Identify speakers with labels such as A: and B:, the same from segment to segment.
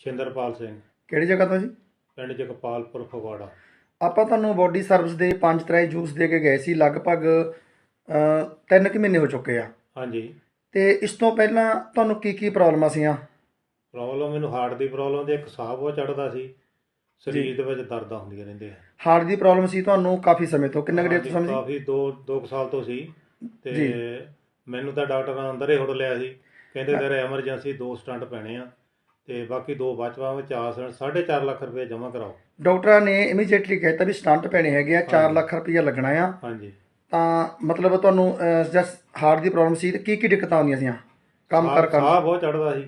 A: ਛਿੰਦਰਪਾਲ ਸਿੰਘ।
B: ਕਿਹੜੀ ਜਗ੍ਹਾ ਤੋਂ ਜੀ?
A: ਪਿੰਡ ਜਗਪਾਲਪੁਰ ਫਗਵਾੜਾ।
B: ਆਪਾਂ ਤੁਹਾਨੂੰ ਬੋਡੀ ਸਰਵਿਸ ਦੇ ਪੰਜ ਤਰ੍ਹਾਂ ਦੇ ਜੂਸ ਦੇ ਕੇ ਗਏ ਸੀ ਲਗਭਗ 3 ਕੁ ਮਹੀਨੇ ਹੋ ਚੁੱਕੇ ਆ।
A: ਹਾਂਜੀ।
B: ਤੇ ਇਸ ਤੋਂ ਪਹਿਲਾਂ ਤੁਹਾਨੂੰ ਕੀ ਕੀ ਪ੍ਰੋਬਲਮਾਂ ਸੀਆਂ?
A: ਪ੍ਰੋਬਲਮ ਮੈਨੂੰ ਹਾਰਟ ਦੀ ਪ੍ਰੋਬਲਮ ਤੇ ਇੱਕ ਸਾਹ ਬਹੁਤ ਚੜਦਾ ਸੀ। ਸਰੀਰ ਦੇ ਵਿੱਚ ਦਰਦਾਂ ਹੁੰਦੀਆਂ ਰਹਿੰਦੀਆਂ।
B: ਹਾਰਟ ਦੀ ਪ੍ਰੋਬਲਮ ਸੀ ਤੁਹਾਨੂੰ ਕਾਫੀ ਸਮੇਂ ਤੋਂ ਕਿੰਨਾ ਕੁ ਦੇਰ ਤੋਂ ਸਮਝੀ?
A: ਕਾਫੀ 2 2 ਸਾਲ ਤੋਂ ਸੀ। ਤੇ। ਮੈਨੂੰ ਤਾਂ ਡਾਕਟਰ ਨੇ ਅੰਦਰ ਹੀ ਹੁੜ ਲਿਆ ਸੀ। ਕਹਿੰਦੇ ਤੇਰੇ ਐਮਰਜੈਂਸੀ ਦੋ ਸਟੰਟ ਪੈਣੇ ਆ। ਤੇ ਬਾਕੀ ਦੋ ਬਚਵਾ ਵਿੱਚ ਆ 4.5 ਲੱਖ ਰੁਪਏ ਜਮ੍ਹਾਂ ਕਰਾਓ।
B: ਡਾਕਟਰਾਂ ਨੇ ਇਮੀਡੀਏਟਲੀ ਕਹਿਤਾ ਵੀ ਸਟੰਟ ਪੈਣੇ ਹੈਗੇ ਆ 4
A: ਹਾਂਜੀ।
B: ਲੱਖ ਰੁਪਈਆ ਲੱਗਣਾ ਆ।
A: ਹਾਂਜੀ।
B: ਤਾਂ ਮਤਲਬ ਤੁਹਾਨੂੰ ਜਸਟ ਹਾਰਟ ਦੀ ਪ੍ਰੋਬਲਮ ਸੀ ਤੇ ਕੀ ਕੀ ਦਿੱਕਤਾਂ ਆਉਂਦੀਆਂ ਸੀਆਂ? ਕੰਮ ਕਰ ਕਰ।
A: ਸਾਹ ਬਹੁਤ ਚੜਦਾ ਸੀ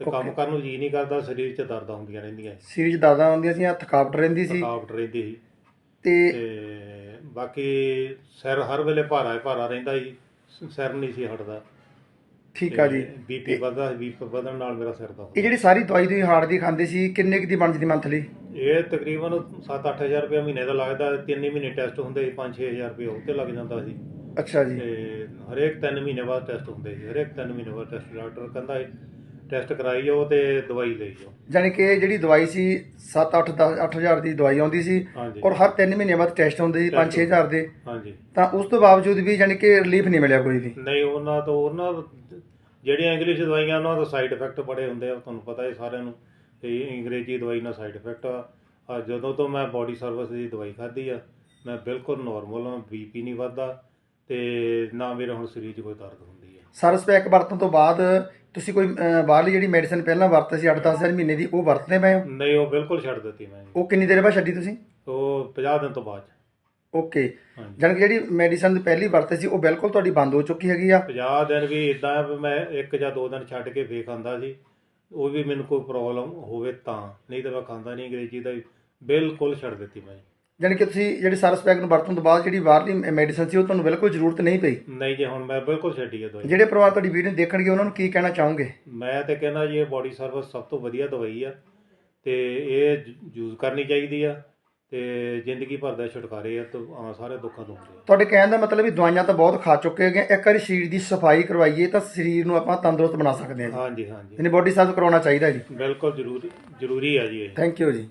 A: ਤੇ ਕੰਮ. ਕਰਨ ਨੂੰ ਜੀ ਨਹੀਂ ਕਰਦਾ ਸਰੀਰ 'ਚ ਦਰਦਾਂ ਹੁੰਦੀਆਂ ਰਹਿੰਦੀਆਂ ਸੀ।
B: ਸੀਰੀਜ਼ ਦਰਦਾਂ ਆਉਂਦੀਆਂ ਸੀਆਂ ਥਕਾਵਟ ਰਹਿੰਦੀ ਸੀ।
A: ਥਕਾਵਟ ਰਹਿੰਦੀ ਸੀ।
B: ਤੇ
A: ਬਾਕੀ ਸਿਰ ਹਰ ਵੇਲੇ ਭਾਰਾ ਹੀ ਭਾਰਾ ਰਹਿੰਦਾ ਸੀ ਸ- ਸਿਰ ਨਹੀਂ ਸੀ ਹਟਦਾ।
B: ਠੀਕ ਆ ਜੀ।
A: ਬੀਪੀ ਵਧਦਾ ਬੀਪੀ ਵਧਣ ਨਾਲ ਮੇਰਾ ਸਿਰ ਦਾ
B: ਇਹ ਜਿਹੜੀ ਸਾਰੀ ਦਵਾਈ ਤੁਸੀਂ ਹਾਰਟ ਦੀ ਖਾਂਦੇ ਸੀ ਕਿੰਨੇ ਕੁ ਦੀ ਬਣਦੀ ਮੰਥਲੀ
A: ਇਹ ਤਕਰੀਬਨ 7-8000 ਰੁਪਏ ਮਹੀਨੇ ਦਾ ਲੱਗਦਾ ਤਿੰਨ ਹੀ ਮਹੀਨੇ ਟੈਸਟ ਹੁੰਦੇ ਸੀ 5-6000 ਰੁਪਏ ਉਹ ਤੇ ਲੱਗ ਜਾਂਦਾ ਸੀ।
B: ਅੱਛਾ ਜੀ।
A: ਤੇ ਹਰੇਕ 3 ਮਹੀਨੇ ਬਾਅਦ ਟੈਸਟ ਹੁੰਦੇ ਸੀ ਹਰੇਕ 3 ਮਹੀਨੇ ਬਾਅਦ ਟੈਸਟ ਡਾਕਟਰ ਕਹਿੰਦਾ ਟੈਸਟ ਕਰਾਈ ਜਾਓ ਤੇ ਦਵਾਈ ਲਈ ਜਾਓ।
B: ਜਾਣੀ ਕਿ ਜਿਹੜੀ ਦਵਾਈ ਸੀ 7 8 10 8000 ਦੀ ਦਵਾਈ ਆਉਂਦੀ ਸੀ ਔਰ ਹਰ 3 ਮਹੀਨੇ ਬਾਅਦ ਟੈਸਟ ਹੁੰਦੇ ਸੀ 5 6000 ਦੇ।
A: ਹਾਂਜੀ।
B: ਤਾਂ ਉਸ ਤੋਂ ਬਾਵਜੂਦ ਵੀ ਜਾਣੀ ਕਿ ਰਿਲੀਫ ਨਹੀਂ ਮਿਲਿਆ ਕੋਈ ਵੀ?
A: ਨਹੀਂ ਉਹਨਾਂ ਤੋਂ ਉਹਨਾਂ ਜਿਹੜੀਆਂ ਇੰਗਲਿਸ਼ ਦਵਾਈਆਂ ਉਹਨਾਂ ਦਾ ਸਾਈਡ ਇਫੈਕਟ ਬੜੇ ਹੁੰਦੇ ਆ ਤੁਹਾਨੂੰ ਪਤਾ ਹੈ ਸਾਰਿਆਂ ਨੂੰ। ਇਹ ਅੰਗਰੇਜ਼ੀ ਦਵਾਈ ਨਾਲ ਸਾਈਡ ਇਫੈਕਟ ਆ। ਆ ਜਦੋਂ ਤੋਂ ਮੈਂ ਬਾਡੀ ਸਰਵਿਸ ਦੀ ਦਵਾਈ ਖਾਧੀ ਆ ਮੈਂ ਬਿਲਕੁਲ ਨਾਰਮਲ ਹਾਂ ਬੀਪੀ ਨਹੀਂ ਵੱਧਦਾ ਤੇ ਨਾ ਮੇਰੇ ਹੁਣ ਸਰੀਰ 'ਚ ਕੋਈ ਦਰਦ ਹੁੰਦੀ ਹੈ
B: ਸਰਸ ਪੈਕ ਵਰਤਣ ਤੋਂ ਬਾਅਦ ਤੁਸੀਂ ਕੋਈ ਬਾਹਰਲੀ ਜਿਹੜੀ ਮੈਡੀਸਨ ਪਹਿਲਾਂ ਵਰਤੀ ਸੀ 8-10000 ਮਹੀਨੇ ਦੀ ਉਹ ਵਰਤਦੇ ਪਏ ਹੋ?
A: ਨਹੀਂ ਉਹ ਬਿਲਕੁਲ ਛੱਡ ਦਿੱਤੀ ਮੈਂ।
B: ਉਹ ਕਿੰਨੀ ਦੇਰ ਬਾਅਦ ਛੱਡੀ ਤੁਸੀਂ?
A: ਉਹ 50 ਦਿਨ ਤੋਂ ਬਾਅਦ।
B: ਓਕੇ।
A: ਹਾਂਜੀ।
B: ਜਾਣੀ ਕਿ ਜਿਹੜੀ ਮੈਡੀਸਨ ਪਹਿਲੀ ਵਰਤੀ ਸੀ ਉਹ ਬਿਲਕੁਲ ਤੁਹਾਡੀ ਬੰਦ ਹੋ ਚੁੱਕੀ ਹੈਗੀ ਆ?
A: 50 ਦਿਨ ਵੀ ਇਦਾਂ ਵੀ ਮੈਂ ਇੱਕ ਜਾਂ ਦੋ ਦਿਨ ਛੱਡ ਕੇ ਫੇਰ ਖਾਂਦਾ ਸੀ। ਉਹ ਵੀ ਮੈਨੂੰ ਕੋਈ ਪ੍ਰੋਬਲਮ ਹੋਵੇ ਤਾਂ। ਨਹੀਂ ਤਾਂ ਮੈਂ ਖਾਂਦਾ ਨਹੀਂ ਅੰਗਰੇਜ਼ੀ ਦਾ ਵੀ। ਬਿਲਕੁਲ ਛੱਡ ਦਿੱਤੀ ਮੈਂ।
B: ਜਾਣੀ ਕਿ ਤੁਸੀਂ ਜਿਹੜੀ ਸਰਸ ਪੈਕ ਨੂੰ ਵਰਤਣ ਤੋਂ ਬਾਅਦ ਜਿਹੜੀ ਬਾਹਰਲੀ ਮੈਡੀਸਨ ਸੀ ਉਹ ਤੁਹਾਨੂੰ ਬਿਲਕੁਲ ਜ਼ਰੂਰਤ ਨਹੀਂ ਪਈ?
A: ਨਹੀਂ ਜੇ ਹੁਣ ਮੈਂ ਬਿਲਕੁਲ ਛੱਡੀ ਹੈ ਦਵਾਈ।
B: ਜਿਹੜੇ ਪਰਿਵਾਰ ਤੁਹਾਡੀ ਵੀਡੀਓ ਦੇਖਣਗੇ ਉਹਨਾਂ ਨੂੰ ਕੀ ਕਹਿਣਾ ਚਾਹੋਗੇ?
A: ਮੈਂ ਤੇ ਕਹਿੰਦਾ ਜੀ ਇਹ ਬਾਡੀ ਸਰਵਿਸ ਸਭ ਤੋਂ ਵਧੀਆ ਦਵਾਈ ਆ। ਤੇ ਇਹ ਯੂਜ਼ ਕਰਨੀ ਚਾਹੀਦੀ ਆ। ਤੇ ਜ਼ਿੰਦਗੀ ਭਰ ਦਾ ਛੁਟਕਾਰੇ ਆ ਤੋਂ ਆ ਸਾਰੇ ਦੁੱਖਾਂ ਤੋਂ ਹੁੰਦੇ ਆ।
B: ਤੁਹਾਡੇ ਕਹਿਣ ਦਾ ਮਤਲਬ ਵੀ ਦਵਾਈਆਂ ਤਾਂ ਬਹੁਤ ਖਾ ਚੁੱਕੇ ਹੈਗੇ। ਇੱਕ ਵਾਰੀ ਸਰੀਰ ਦੀ ਸਫ਼ਾਈ ਕਰਵਾਈਏ ਤਾਂ ਸਰੀਰ ਨੂੰ ਆਪਾਂ ਤੰਦਰੁਸਤ ਬਣਾ ਸਕਦੇ ਹਾਂ ਜੀ।
A: ਹਾਂਜੀ ਹਾਂਜੀ।
B: ਯਾਨੀ ਬੋਡੀ ਸਾਫ਼ ਕਰਾਉਣਾ ਚਾਹੀਦਾ ਜੀ।
A: ਬਿਲਕੁਲ ਜ਼ਰੂਰੀ ਜ਼ਰੂਰੀ ਆ ਜੀ ਇਹ।
B: ਥੈਂਕ ਯੂ ਜੀ।